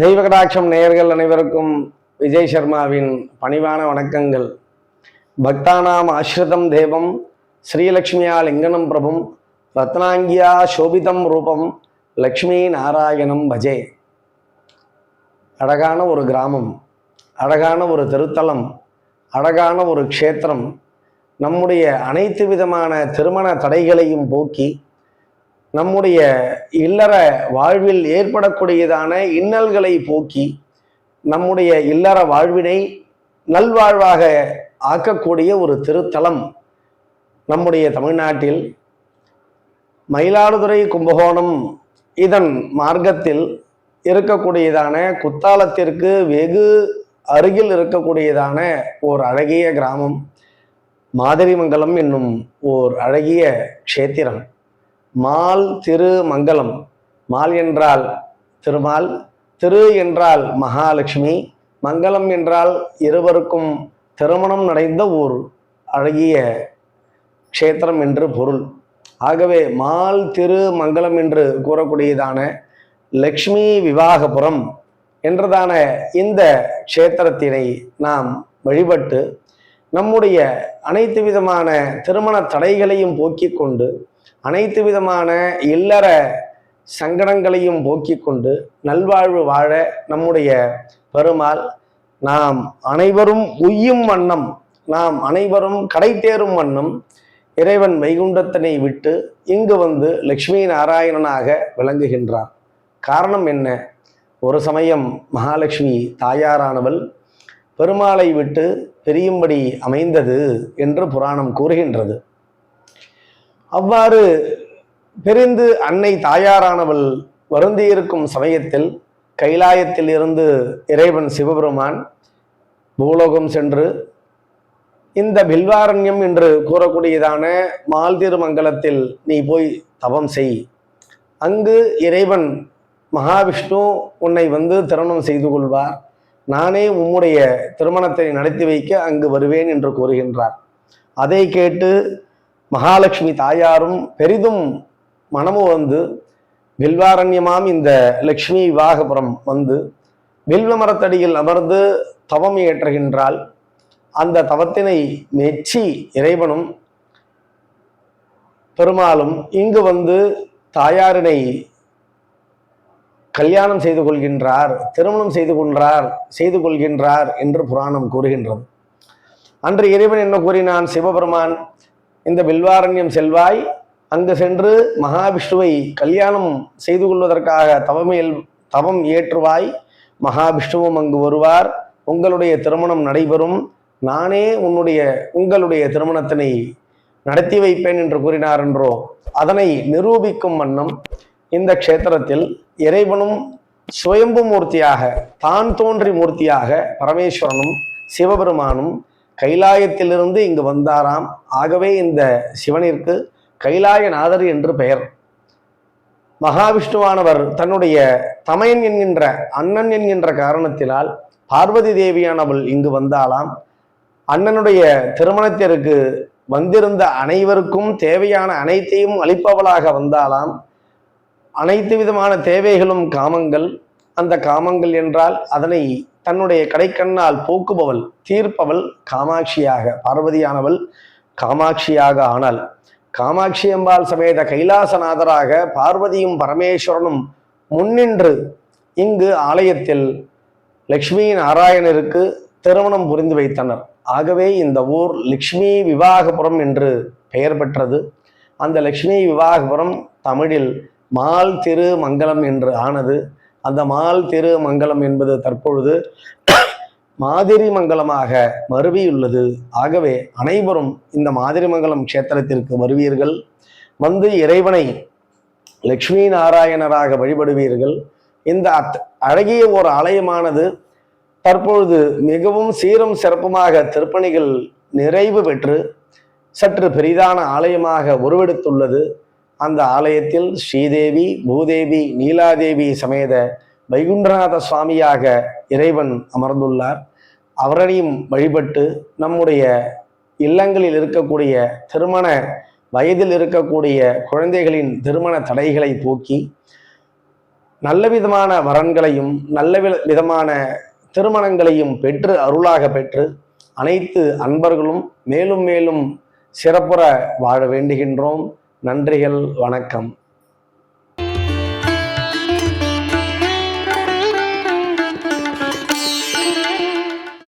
தெய்வ கடாட்சம் நேயர்கள் அனைவருக்கும் விஜய் சர்மாவின் பணிவான வணக்கங்கள். பக்தானாம் ஆஸ்ரிதம் தேவம் ஸ்ரீலக்ஷ்மியா லிங்கனம் பிரபும் ரத்னாங்கியா சோபிதம் ரூபம் லக்ஷ்மி நாராயணம் பஜே. அழகான ஒரு கிராமம் அழகான ஒரு திருத்தலம் அழகான ஒரு க்ஷேத்திரம் நம்முடைய அனைத்து விதமான திருமண தடைகளையும் போக்கி நம்முடைய இல்லற வாழ்வில் ஏற்படக்கூடியதான இன்னல்களை போக்கி நம்முடைய இல்லற வாழ்வினை நல்வாழ்வாக ஆக்கக்கூடிய ஒரு திருத்தலம் நம்முடைய தமிழ்நாட்டில் மயிலாடுதுறை கும்பகோணம் இதன் மார்க்கத்தில் இருக்கக்கூடியதான குத்தாலத்திற்கு வெகு அருகில் இருக்கக்கூடியதான ஓர் அழகிய கிராமம். மாதிரிமங்கலம் என்னும் ஓர் அழகிய க்ஷேத்திரம். மால் திருமங்கலம். மால் என்றால் திருமால் திரு என்றால் மகாலட்சுமி மங்கலம் என்றால் இருவருக்கும் திருமணம் நடைந்த ஊர் அழகிய க்ஷேத்திரம் என்று பொருள். ஆகவே மால் திரு மங்கலம் என்று கூறக்கூடியதான லக்ஷ்மி விவாகபுரம் என்றதான இந்த க்ஷேத்திரத்தினை நாம் வழிபட்டு நம்முடைய அனைத்து விதமான திருமண தடைகளையும் போக்கிக் கொண்டு அனைத்து விதமான இல்லற சங்கடங்களையும் போக்கிக் கொண்டு நல்வாழ்வு வாழ நம்முடைய பெருமாள் நாம் அனைவரும் உய்யும் வண்ணம் நாம் அனைவரும் கடை தேரும் வண்ணம் இறைவன் வைகுண்டத்தினை விட்டு இங்கு வந்து லக்ஷ்மி நாராயணனாக விளங்குகின்றார். காரணம் என்ன? ஒரு சமயம் மகாலட்சுமி தாயாரானவள் பெருமாளை விட்டு பிரியும்படி அமைந்தது என்று புராணம் கூறுகின்றது. அவ்வாறு பிரிந்து அன்னை தாயாரானவள் வருந்தியிருக்கும் சமயத்தில் கைலாயத்தில் இருந்து இறைவன் சிவபெருமான் பூலோகம் சென்று இந்த பில்வாரண்யம் என்று கூறக்கூடியதான மால்திருமங்கலத்தில் நீ போய் தவம் செய். அங்கு இறைவன் மகாவிஷ்ணு உன்னை வந்து திருமணம் செய்து கொள்வார். நானே உம்முடைய திருமணத்தை நடத்தி வைக்க அங்கு வருவேன் என்று கூறுகின்றார். அதை கேட்டு மகாலட்சுமி தாயாரும் பெரிதும் மனமும் வந்து வில்வாரண்யமாம் இந்த லக்ஷ்மி விவாகபுரம் வந்து வில்வ மரத்தடியில் அமர்ந்து தவம் ஏற்றுகின்றால் அந்த தவத்தினை மெச்சி இறைவனும் பெருமாளும் இங்கு வந்து தாயாரினை கல்யாணம் செய்து கொள்கின்றார் திருமணம் செய்து கொன்றார் செய்து கொள்கின்றார் என்று புராணம் கூறுகின்றது. அன்று இறைவன் என்ன கூறினான்? சிவபெருமான் இந்த பில்வாரண்யம் செல்வாய் அங்கு சென்று மகாவிஷ்ணுவை கல்யாணம் செய்து கொள்வதற்காக தவமேல் தவம் ஏற்றுவாய். மகாவிஷ்ணுவும் அங்கு வருவார். உங்களுடைய திருமணம் நடைபெறும். நானே உன்னுடைய உங்களுடைய திருமணத்தினை நடத்தி வைப்பேன் என்று கூறினார் என்றோ அதனை நிரூபிக்கும் வண்ணம் இந்த க்ஷேத்திரத்தில் இறைவனும் சுயம்பு மூர்த்தியாக தான் தோன்றி மூர்த்தியாக பரமேஸ்வரனும் சிவபெருமானும் கைலாயத்திலிருந்து இங்கு வந்தாராம். ஆகவே இந்த சிவனிற்கு கைலாயநாதர் என்று பெயர். மகாவிஷ்ணுவானவர் தன்னுடைய தமையன் என்கின்ற அண்ணன் என்கின்ற காரணத்தினால் பார்வதி தேவியானவள் இங்கு வந்தாலாம் அண்ணனுடைய திருமணத்திற்கு வந்திருந்த அனைவருக்கும் தேவையான அனைத்தையும் அளிப்பவளாக வந்தாலாம் அனைத்து விதமான தேவைகளும் காமங்கள் அந்த காமங்கள் என்றால் அதனை தன்னுடைய கடைக்கண்ணால் போக்குபவள் தீர்ப்பவள் காமாட்சியாக பார்வதியானவள் காமாட்சியாக ஆனாள். காமாட்சி அம்பாள் சமேத கைலாசநாதராக பார்வதியும் பரமேஸ்வரனும் முன்னின்று இங்கு ஆலயத்தில் லக்ஷ்மி நாராயணருக்கு திருமணம் புரிந்து வைத்தனர். ஆகவே இந்த ஊர் லக்ஷ்மி விவாகபுரம் என்று பெயர் பெற்றது. அந்த லக்ஷ்மி விவாகபுரம் தமிழில் மால் திரு மங்கலம் என்று ஆனது. அந்த மால் திரு மங்கலம் என்பது தற்பொழுது மாதிரி மங்கலமாக மருவியுள்ளது. ஆகவே அனைவரும் இந்த மாதிரி மங்கலம் க்ஷேத்திரத்திற்கு வருவீர்கள். வந்து இறைவனை லக்ஷ்மி நாராயணராக வழிபடுவீர்கள். இந்த அத் அழகிய ஒரு ஆலயமானது தற்பொழுது மிகவும் சீரும் சிறப்புமாக திருப்பணிகள் நிறைவு பெற்று சற்று பெரிதான ஆலயமாக உருவெடுத்துள்ளது. அந்த ஆலயத்தில் ஸ்ரீதேவி பூதேவி நீலாதேவி சமேத வைகுண்டநாத சுவாமியாக இறைவன் அமர்ந்துள்ளார். அவரனையும் வழிபட்டு நம்முடைய இல்லங்களில் இருக்கக்கூடிய திருமண வயதில் இருக்கக்கூடிய குழந்தைகளின் திருமண தடைகளை போக்கி நல்ல விதமான வரன்களையும் நல்ல விதமான திருமணங்களையும் பெற்று அருளாக பெற்று அனைத்து அன்பர்களும் மேலும் மேலும் சிறப்புற வாழ வேண்டுகின்றோம். நன்றிகள் வணக்கம்.